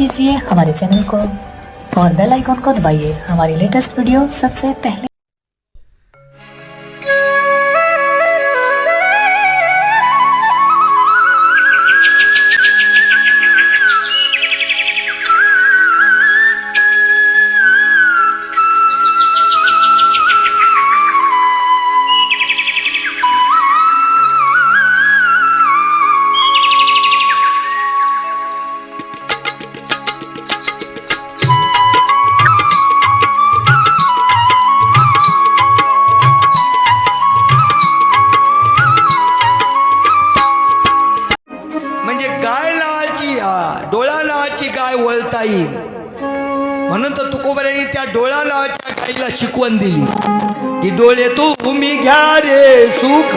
कीजिए हमारे चैनल को और बेल आइकॉन को दबाइए। हमारी लेटेस्ट वीडियो सबसे पहले की डोळे तू तुम्ही घ्या रे सुख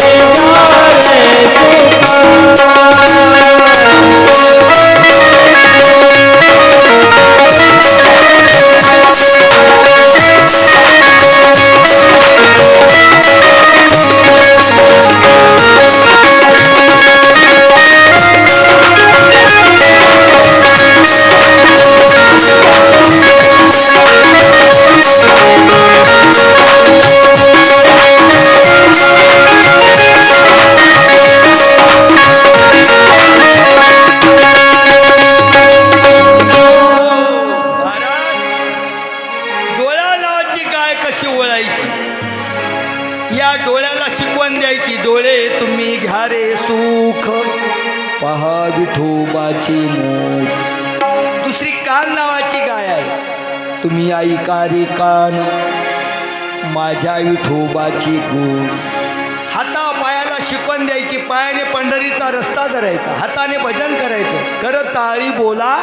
मुख दुसरी कान नावाची गाय आहे. तुम्ही ऐका रे कान माझ्या विठोबाची गुण हाता पायाला शिकवण द्यायची पायाने पंढरीचा रस्ता धरायचा हाताने भजन करायचं. करत ताळी बोला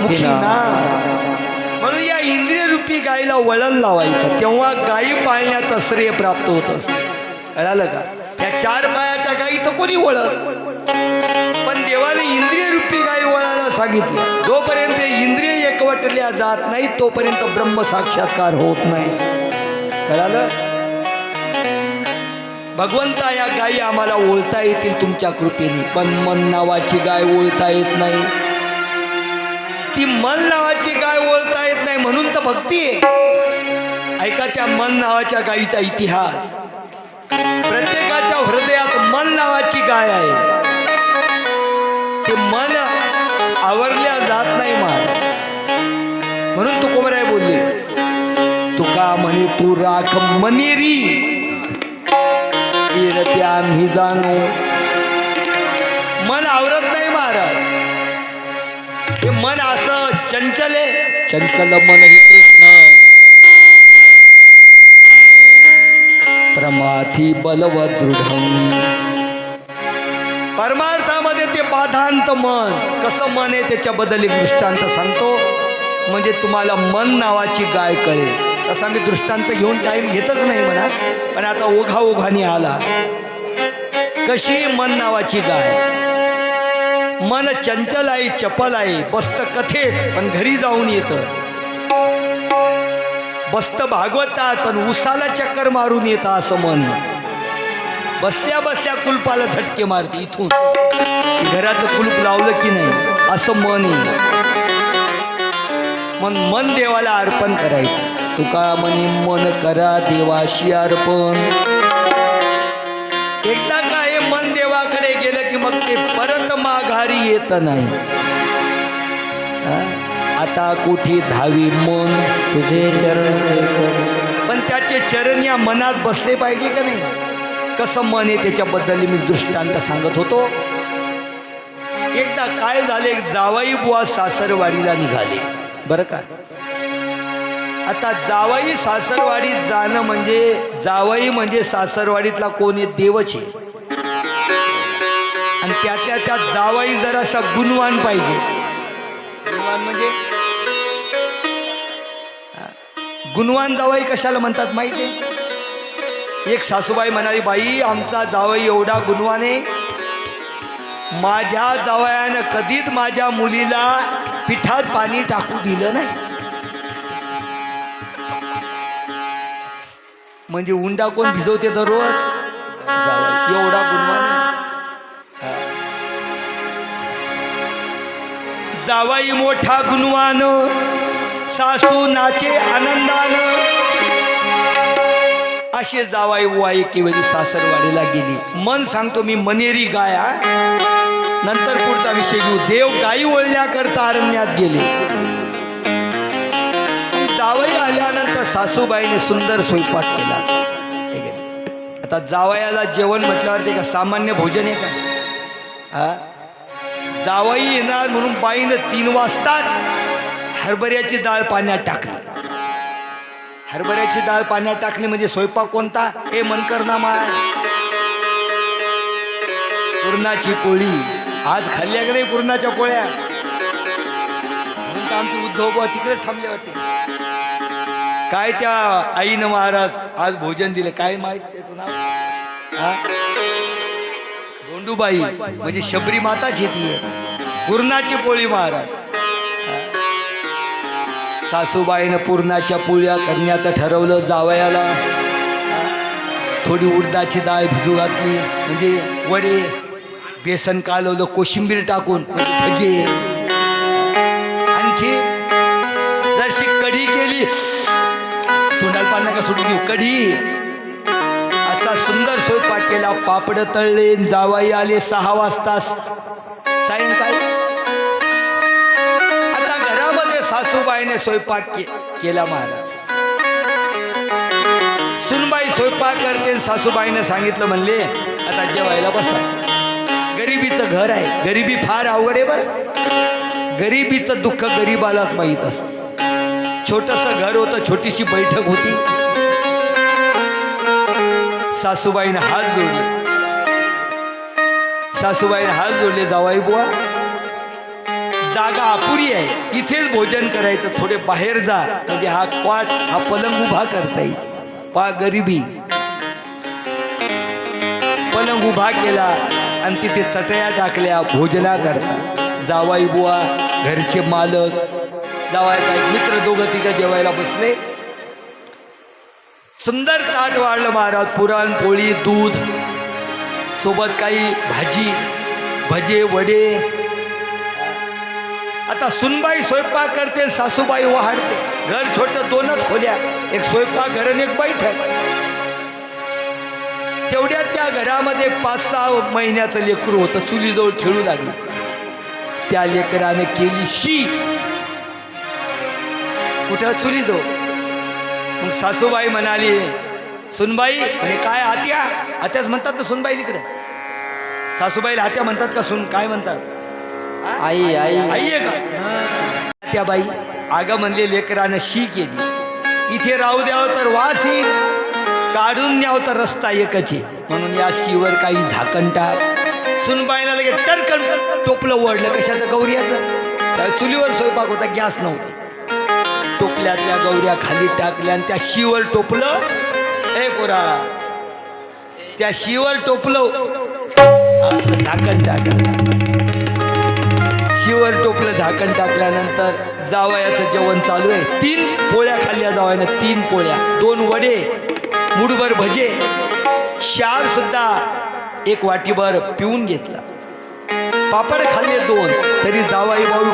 मुखी ना. म्हणून या इंद्रिय रूपी गायीला वळण लावायचं. तेव्हा गायी पाळण्याचं श्रेय प्राप्त होत असतं. कळालं का? या चार पायाच्या गायी तर कोणी वळत? पण देवाने इंद्रिय रूपी गायी वळायला सांगितलं. जोपर्यंत इंद्रिय एकवटल्या जात नाही तोपर्यंत ब्रह्म साक्षात्कार होत नाही. कळालं? भगवंता या गायी आम्हाला ओळता येतील तुमच्या कृपेने पण मन नावाची गाय ओळता येत नाही. ती मन नावाची गाय ओळता येत नाही म्हणून तर भक्ती आहे. ऐका त्या मन नावाच्या गायीचा इतिहास. प्रत्येकाच्या हृदयात मन नावाची गाय आहे. ते मन आवरल्या जात नाही महाराज म्हणून तुकोबराय बोलले तुका म्हणे तू राख मनेरी. येर त्या आम्ही जाणू. मन आवरत नाही महाराज हे मन असं चंचल आहे. चंचल मन ही कृष्ण. प्रमाथी बलव दृढ. परमार्थ बाधांत मन. कसं मन आहे त्याच्याबद्दल एक दृष्टांत सांगतो. म्हणजे तुम्हाला मन नावाची गाय कळेल. तसा मी दृष्टांत घेऊन टाईम घेतच नाही म्हणा. पण आता ओघा ओघाने आला. कशी मन नावाची गाय? मन चंचल आहे चपल आहे बसत कथेत पण घरी जाऊन येतं. बसत भागवतात पण उसाला चक्कर मारून येतं असं मन आहे. बसल्या बसल्या कुलपाला झटके मारते इथून. घराचं कुलूप लावलं की नाही असं मन आहे मन मन देवाला अर्पण करायचं. तुका म्हणे मन करा देवाशी अर्पण. एकदा का हे मन देवाकडे गेलं की मग ते परत माघारी येत नाही? आता कुठे धावी मन? तुझे चरण पण त्याचे चरण या मनात बसले पाहिजे का नाही? कसं मन आहे त्याच्याबद्दल मी दृष्टांत सांगत होतो. एकदा काय झाले जावाई बुवा सासरवाडीला निघाले. बरं का? आता जावाई सासरवाडीत जाणं म्हणजे जावाई म्हणजे सासरवाडीतला कोण आहे? देवच आहे. आणि त्यातल्या त्यात जावाई जरासा गुणवान पाहिजे. गुणवान म्हणजे? गुणवान जावाई कशाला म्हणतात माहिती आहे? एक सासूबाई म्हणाली बाई आमचा जावई एवढा गुणवाने माझ्या जावयानं कधीच माझ्या मुलीला पिठात पाणी टाकू दिलं नाही. म्हणजे उंडा कोण भिजवते दररोज? एवढा गुणवाने. जावाई मोठा गुणवान सासू नाचे आनंदानं अशी जावाई बुवा केवळी सासरवाडीला गेली. मन सांगतो मी मनेरी गाया. नंतर पुढचा विषय घेऊ. देव गाई वळण्याकरता अरण्यात गेले. जावई आल्यानंतर सासूबाईने सुंदर स्वयंपाक केला. आता जावयाला जेवण म्हटल्यावर ते का सामान्य भोजन आहे का? हा जावई येणार म्हणून बाईनं तीन वाजताच हरभऱ्याची डाळ पाण्यात टाकली. हरभऱ्याची डाळ पाण्यात टाकली म्हणजे स्वयंपाक कोणता? हे मनकर नामा पुरणाची पोळी. आज खाल्ल्या का नाही पुरणाच्या पोळ्या? म्हणून आमचे उद्धव बुवा तिकडेच थांबले वाटते काय त्या आईनं महाराज आज भोजन दिलं? काय माहीत त्याचं नाव? हा? म्हणजे शबरी माताच येते पुरणाची पोळी महाराज. सासूबाईनं पूर्णाच्या पोळ्या करण्याचं ठरवलं जावयाला. थोडी उडदाची डाळ भिजू घातली. म्हणजे वडे बेसन कालवलं कोशिंबीर टाकून म्हणजे भजे. आणखी जशी कढी केली. तोंडाला पाना नका सुटू देऊ कढी. असा सुंदर स्वयंपाक केला. पापड तळले जावाई आले सहा वाजता सायंकाळी सुनबाईने स्वयंपाक के, केला महाराज. सुनबाई स्वयंपाक करते सासूबाईने सांगितलं म्हणले आता जेवायला बसा. गरिबीचं घर आहे. गरिबी फार अवघड आहे बरं. गरिबीचं दुःख गरीबालाच माहीत असतं. छोटस घर होतं छोटीशी बैठक होती. सासूबाईने हात जोडले. सासूबाईने हात जोडले जावाई बुवा. जागा अपुरी आहे. इथेच भोजन करायचं. थोडे बाहेर जा. म्हणजे हा क्वाट हा पलंग उभा करता येईल. पा गरिबी. पलंग उभा केला आणि तिथे चटया टाकल्या भोजला करता. जावाई बुवा घरचे मालक. जावाय काही मित्र दोघं तिघं जेवायला बसले. सुंदर ताट वाढलं महाराज. पुरणपोळी दूध. सोबत काही भाजी. भजे वडे. आता सुनबाई स्वयंपाक करते सासूबाई वाढते. घर छोटं दोनच खोल्या. एक स्वयंपाक घर आणि एक बैठक. तेवढ्यात त्या घरामध्ये पाच सहा महिन्याचं लेकरू होतं. चुलीजवळ खेळू लागलं. त्या लेकराने केली शी. कुठं? चुलीजवळ. मग सासूबाई म्हणाली सुनबाई म्हणे काय आत्या आत्याच म्हणतात ना सुनबाई तिकडे. सासूबाईला आत्या म्हणतात का सुन? काय म्हणतात? आई आई आई. आहे का? त्या बाई आग म्हणले लेकरानं शी केली. इथे राहू द्यावं तर वास येईल काढून न्याव तर रस्ता एकच आहे. म्हणून या शीवर काही झाकण टाक. सुनबाईला लगे टरकन टोपलं ओढलं. कशाचं? गौऱ्याचं चुलीवर स्वयंपाक होता गॅस नव्हते. टोपल्यातल्या गौऱ्या खाली टाकल्या आणि त्या शीवर टोपलं. ए पोरा त्या शीवर टोपलं. असं झाकण टाकलं. झाकण टाकल्यानंतर जावयाचं जेवण चालू आहे. तीन पोळ्या खाल्ल्या जावयानं तीन पोळ्या. दोन वडे मुठभर भजे. शार सुद्धा एक वाटीभर पिऊन घेतला. पापड खाल्ले दोन तरी जावाई भाऊ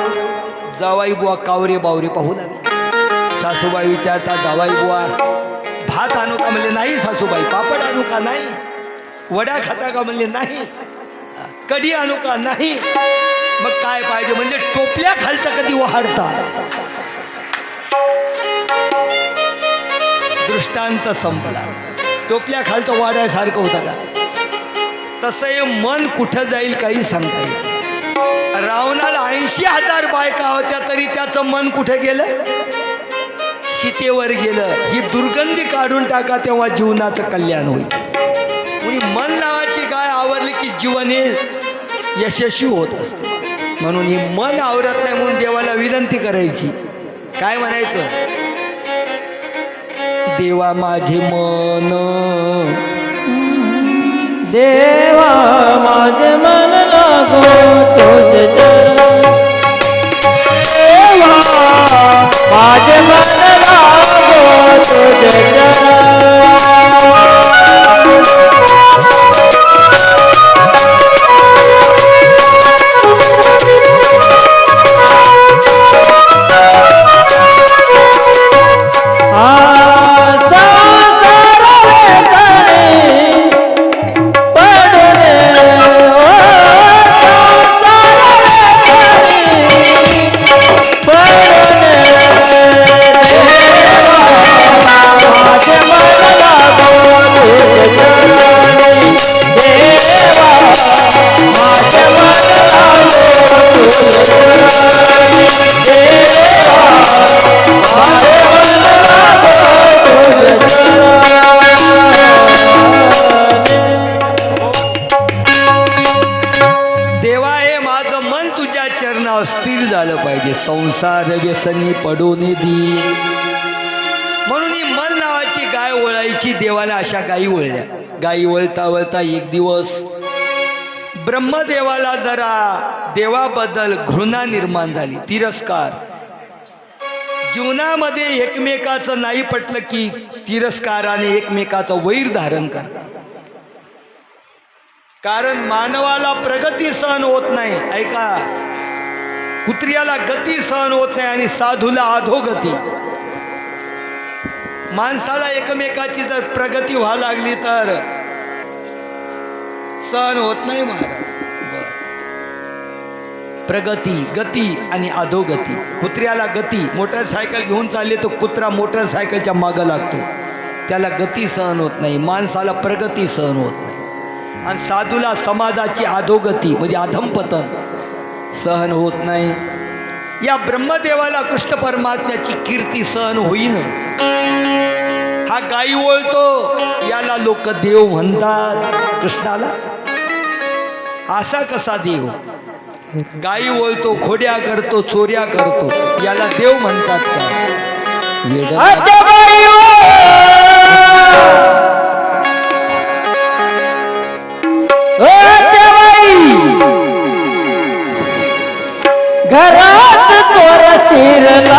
जावाई बुवा कावरे बावरे पाहू लागले. सासूबाई विचारता जावाई बुवा भात आणू का म्हणले नाही सासूबाई? पापड आणू का नाही? वड्या खाता का म्हणले नाही? कढी आणू का नाही? मग काय पाहिजे? म्हणजे टोपल्या खालचं कधी वाढता दृष्टांत संपला. टोपल्या खालचं वाढायसारखं होतं का? तसं हे मन कुठं जाईल काही सांगता येईल रावणाला ऐंशी हजार बायका होत्या तरी त्याचं मन कुठे गेलं? सीतेवर गेलं. ही दुर्गंधी काढून टाका तेव्हा जीवनाचं कल्याण होईल. कुणी मन नावाची गाय आवरली की जीवन हे यशस्वी होत असते. म्हणून ही मन आवरत नाही म्हणून देवाला विनंती करायची. काय म्हणायचं? देवा माझे मन. देवा माझे मन लागो तुझ देवा माझे मन लागो तुझ गायी वळल्या. गायी वळता वळता एक दिवस ब्रह्मदेवाला जरा देवाबद्दल घृणा निर्माण झाली तिरस्कार. जीवनामध्ये एकमेकाचं नाही पटलं की तिरस्काराने एकमेकाचं वैर धारण करतात. कारण मानवाला प्रगती सहन होत नाही ऐका. कुत्र्याला गती सहन होत नाही आणि साधूला अधोगती. माणसाला एकमेकाची जर प्रगती व्हा लागली तर सहन होत नाही महाराज. प्रगती गती आणि अधोगती. कुत्र्याला गती. मोटरसायकल घेऊन चालले तो कुत्रा मोटरसायकलच्या मागं लागतो. त्याला गती सहन होत नाही. माणसाला प्रगती सहन होत नाही. आणि साधूला समाजाची अधोगती म्हणजे अधमपतन सहन होत नाही. या ब्रह्मदेवाला कृष्ण परमात्म्याची कीर्ती सहन होईन. हा गाई ओळतो याला लोक देव म्हणतात. कृष्णाला असा कसा देव? गाई ओळतो खोड्या करतो चोऱ्या करतो याला देव म्हणतात का? घरात चोर शिरला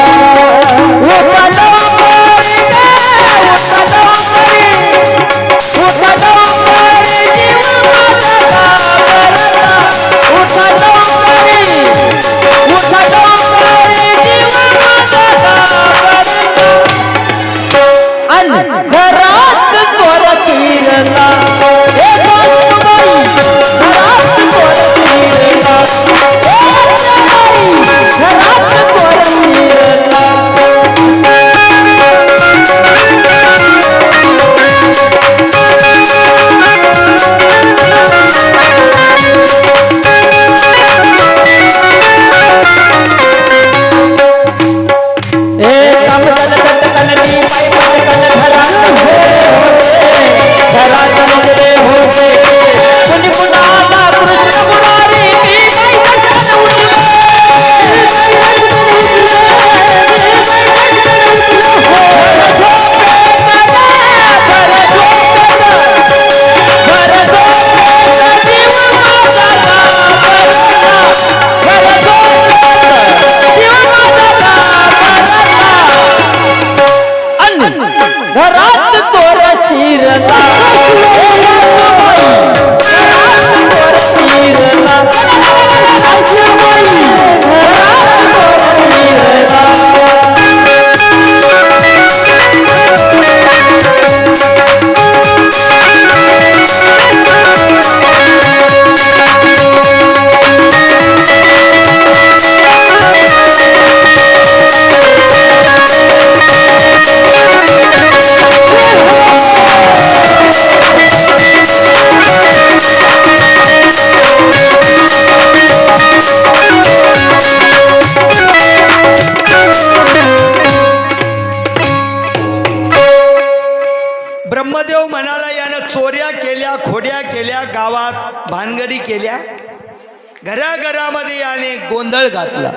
घातला.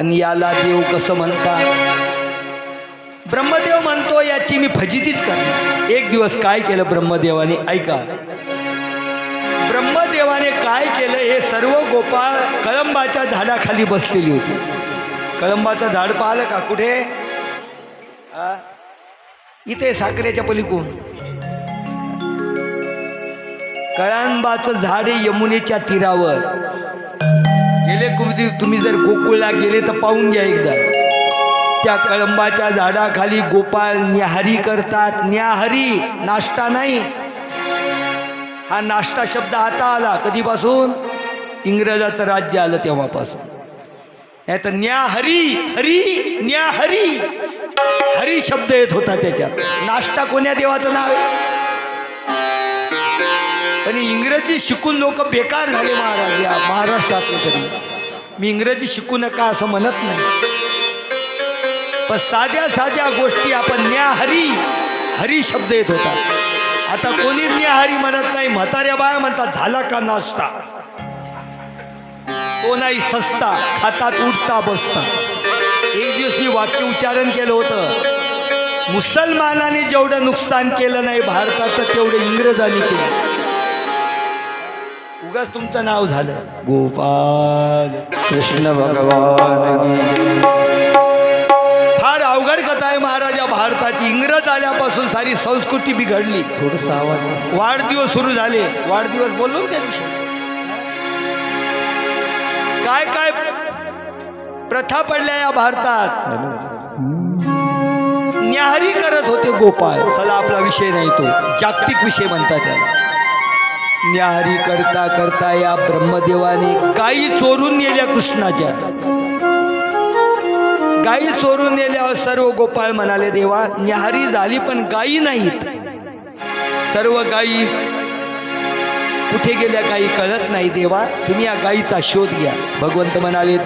आणि याला देव कसं म्हणता? ब्रह्मदेव म्हणतो याची मी फजितीच करणार. एक दिवस काय केलं ब्रह्मदेवाने? ऐका. ब्रह्मदेवाने काय केलं हे सर्व गोपाळ कळंबाच्या झाडाखाली बसलेली होती. कळंबाचं झाड पाहिलं का? कुठे? इथे साखरेच्या पलीकून कळंबाचं झाड यमुनेच्या तीरावर. पहिले कृती तुम्ही जर गोकुळला गेले तर पाहून घ्या एकदा. त्या कळंबाच्या झाडाखाली गोपाळ न्याहारी करतात. न्याहारी नाश्ता नाही. हा नाश्ता शब्द आता आला कधीपासून? इंग्रजाचं राज्य आलं तेव्हापासून. नाही तर न्याहरी हरी न्याहरी. हरी शब्द येत होता त्याच्यात. नाश्ता कोण्या देवाचं नाव आहे? पण इंग्रजी शिकून लोक बेकार झाले महाराज या महाराष्ट्रातले तरी. मी इंग्रजी शिकू नका असं म्हणत नाही. पण साध्या साध्या गोष्टी आपण न्याहरी हरी शब्द येत होता. आता कोणी न्याहरी म्हणत नाही म्हाताऱ्या बाया म्हणतात झाला का नाश्ता? कोणाही सस्ता खातात उठता बसता. एक दिवस मी वाक्य उच्चारण केलं होतं. मुसलमानाने जेवढं नुकसान केलं नाही भारताचं तेवढं इंग्रजांनी केलं. उगाच तुमचं नाव झालं. गोपाल. कृष्ण भगवान. की फार अवघड कथा आहे महाराजा भारताची. इंग्रज आल्यापासून सारी संस्कृती बिघडली. थोडस आवाज वाढदिवस सुरू झाले. वाढदिवस बोललो ना त्या दिवशी? काय काय प्रथा पडल्या या भारतात? न्याहारी करत होते गोपाळ चला आपला विषय नाही तो. जागतिक विषय म्हणतात त्याला. न्याहारी करता करता या ब्रह्मदेवाने गायी चोरून नेल्या कृष्णाच्या. गायी चोरून नेल्यावर सर्व गोपाळ म्हणाले देवा न्याहारी झाली पण गायी नाहीत. सर्व गायी कुठे गेल्या काही कळत नाही देवा तुम्ही या गायीचा शोध घ्या. भगवंत म्हणाले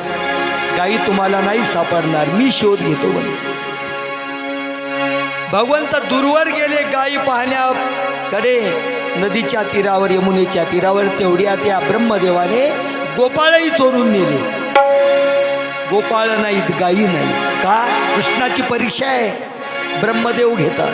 गायी तुम्हाला नाही सापडणार मी शोध घेतो म्हणजे भगवंत दूरवर गेले गायी पाहण्याकडे नदीच्या तीरावर यमुनेच्या तीरावर तेवढ्या त्या ब्रह्मदेवाने गोपाळही चोरून नेले. गोपाळ नाहीत गायी नाही का? कृष्णाची परीक्षा आहे. ब्रह्मदेव घेतात.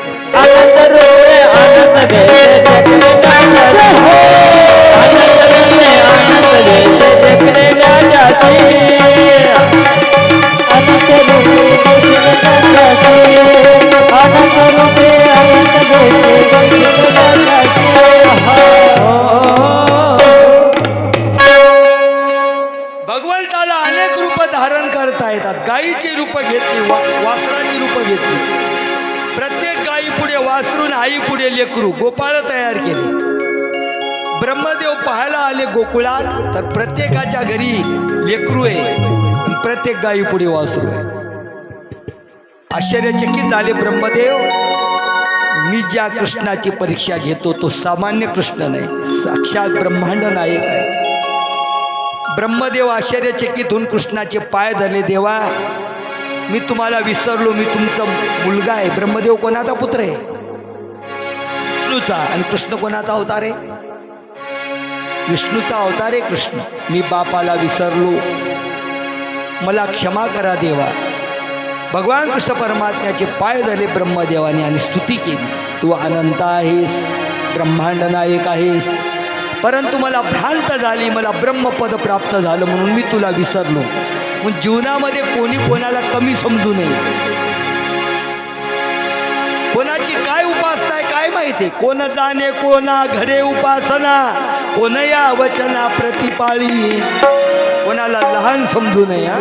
कुळात तर प्रत्येकाच्या घरी लेकरू आहे. प्रत्येक गायी पुढे वासरू आहे. आश्चर्यचकित झाले ब्रह्मदेव. मी ज्या कृष्णाची परीक्षा घेतो तो सामान्य कृष्ण नाही. साक्षात ब्रह्मांड नायक आहे. ब्रह्मदेव आश्चर्यचकित होऊन कृष्णाचे पाय धरले देवा मी तुम्हाला विसरलो मी तुमचा मुलगा आहे. ब्रह्मदेव कोणाचा पुत्र आहे? आणि कृष्ण कोणाचा अवतार आहे? विष्णूचा अवतार आहे कृष्ण. मी बापाला विसरलो. मला क्षमा करा देवा. भगवान कृष्ण परमात्म्याचे पाय धरले ब्रह्मदेवाने आणि स्तुती केली. तू अनंत आहेस ब्रह्मांड नायक आहेस. परंतु मला भ्रांत झाली मला ब्रह्मपद प्राप्त झालं म्हणून मी तुला विसरलो. मग जीवनामध्ये कोणी कोणाला कमी समजू नये. कोणाची काय उपासना आहे काय माहिती? कोण जाणे कोणा घडे उपासना? कोण या वचना प्रतिपाळी? कोणाला लहान समजू नये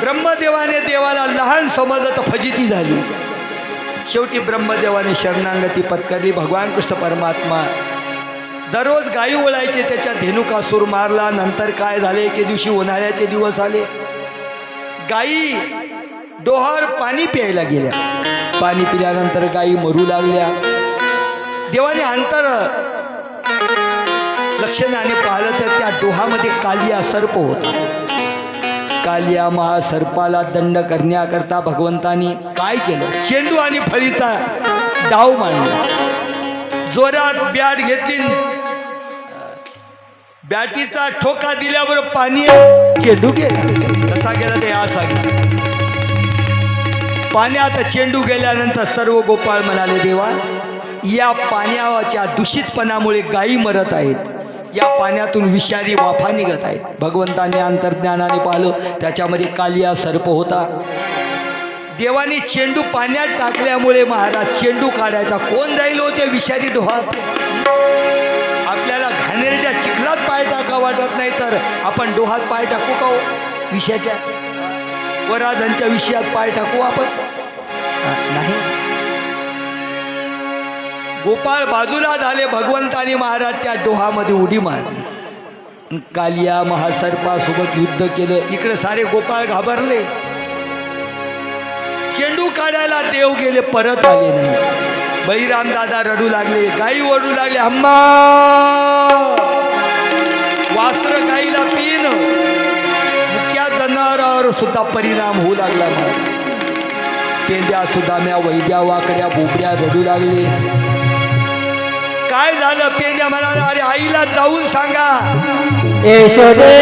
ब्रह्मदेवाने देवाला लहान समजत फजिती झाली. शेवटी ब्रह्मदेवाने शरणांगती पत्करली. भगवान कृष्ण परमात्मा दररोज गायी ओळायचे त्याच्या धेनुकासूर मारला. नंतर काय झाले? एके दिवशी उन्हाळ्याचे दिवस आले. गायी डोहार पाणी प्यायला गेल्या. पाणी पिल्यानंतर गायी मरू लागल्या. देवाने अंतर लक्षणाने पाहिलं तर त्या डोहामध्ये कालिया सर्प होता. कालिया महासर्पाला दंड करण्याकरता भगवंतानी काय केलं? चेंडू आणि फळीचा डाव मांडला. जोरात बॅट घेतली. बॅटीचा ठोका दिल्यावर पाणी चेंडू गेला. कसा गेला ते असा गेला पाण्यात चेंडू गेल्यानंतर सर्व गोपाळ म्हणाले देवा या पाण्याच्या दूषितपणामुळे गायी मरत आहेत. या पाण्यातून विषारी वाफा निघत आहेत. भगवंताने अंतर्ज्ञानाने पाहिलं त्याच्यामध्ये कालिया सर्प होता. देवाने चेंडू पाण्यात टाकल्यामुळे महाराज चेंडू काढायचा कोण जाईल हो त्या विषारी डोहात? आपल्याला घाणेरड्या चिखलात पाय टाका वाटत नाही तर आपण डोहात पाय टाकू का हो? विषयाच्या वराजांच्या विषयात पाय टाकू आपण? नाही. गोपाळ बाजूला झाले भगवंताने महाराज त्या डोहामध्ये उडी मारली. कालिया महासर्पासोबत युद्ध केलं. इकडे सारे गोपाळ घाबरले. चेंडू काढायला देव गेले परत आले नाही. बळीराम दादा रडू लागले गाई ओरडू लागले अम्मा! वासर गाईला पिन मुख्या जनावरावर सुद्धा परिणाम होऊ लागला महाराज. पेंद्या सुदाम्या वैद्या वाकड्या बोबड्या रडू लागले. काय झालं पेंड्या म्हणाला अरे आईला जाऊन सांगा. यशोदे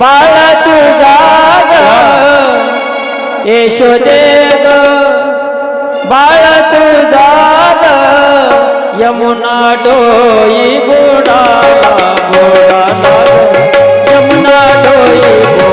बाळा तुझा ग यशोदे बाळा तुझा ग यमुना डोई बुडाला बुडाला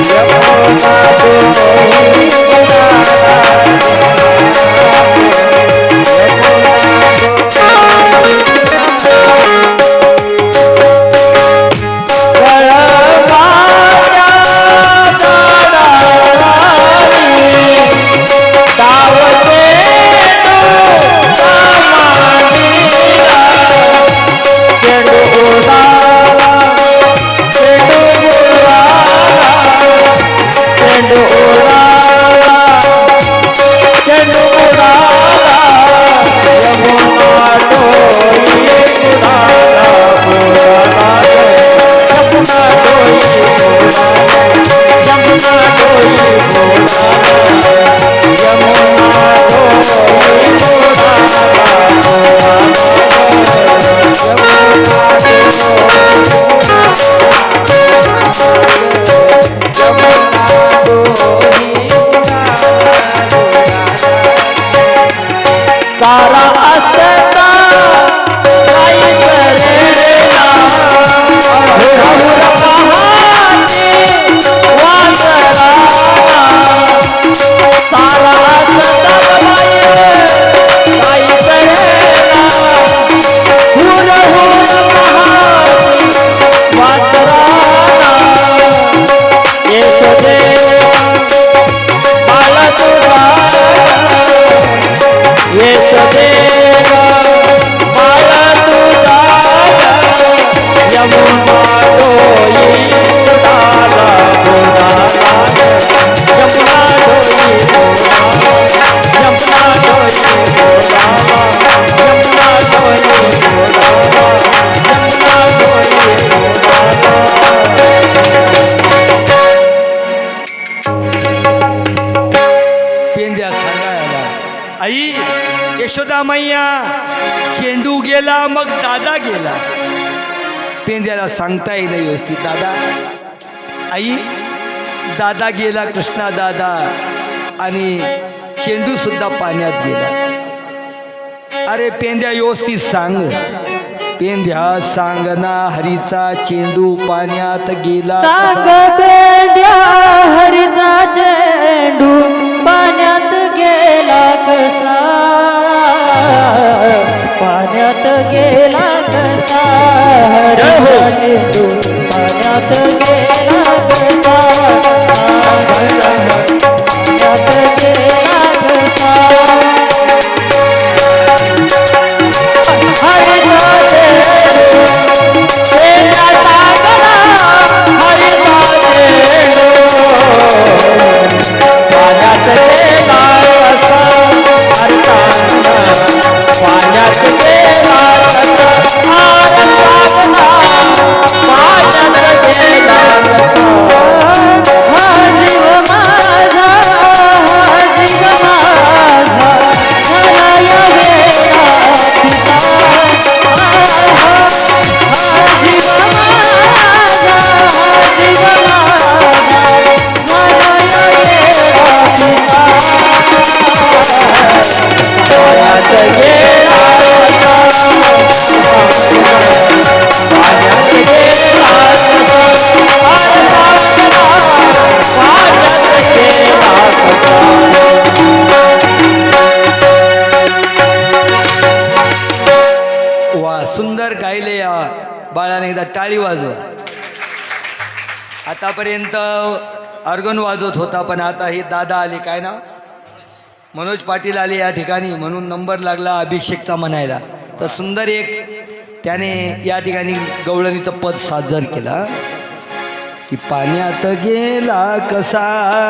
बुडाला यमुना डोई बुडाला यमुना डोई होती. दादा आई दादा गेला कृष्णा दादा आणि चेंडू सुद्धा पाण्यात गेला. अरे पेंद्या व्यवस्थित सांग. पेंद्या सांग ना हरीचा चेंडू पाण्यात गेला हरीचा चेंडू पाण्यात गेला कसा? पाण्यात गेला कसा? कसा पाण्यात गेला कसा? आतापर्यंत अर्गन वाजवत होता पण आता हे दादा आले. काय ना मनोज पाटील आले या ठिकाणी म्हणून नंबर लागला अभिषेकचा म्हणायला. तर सुंदर एक त्याने या ठिकाणी गवळणीचं पद सादर केला. की पाण्यात गेला कसा?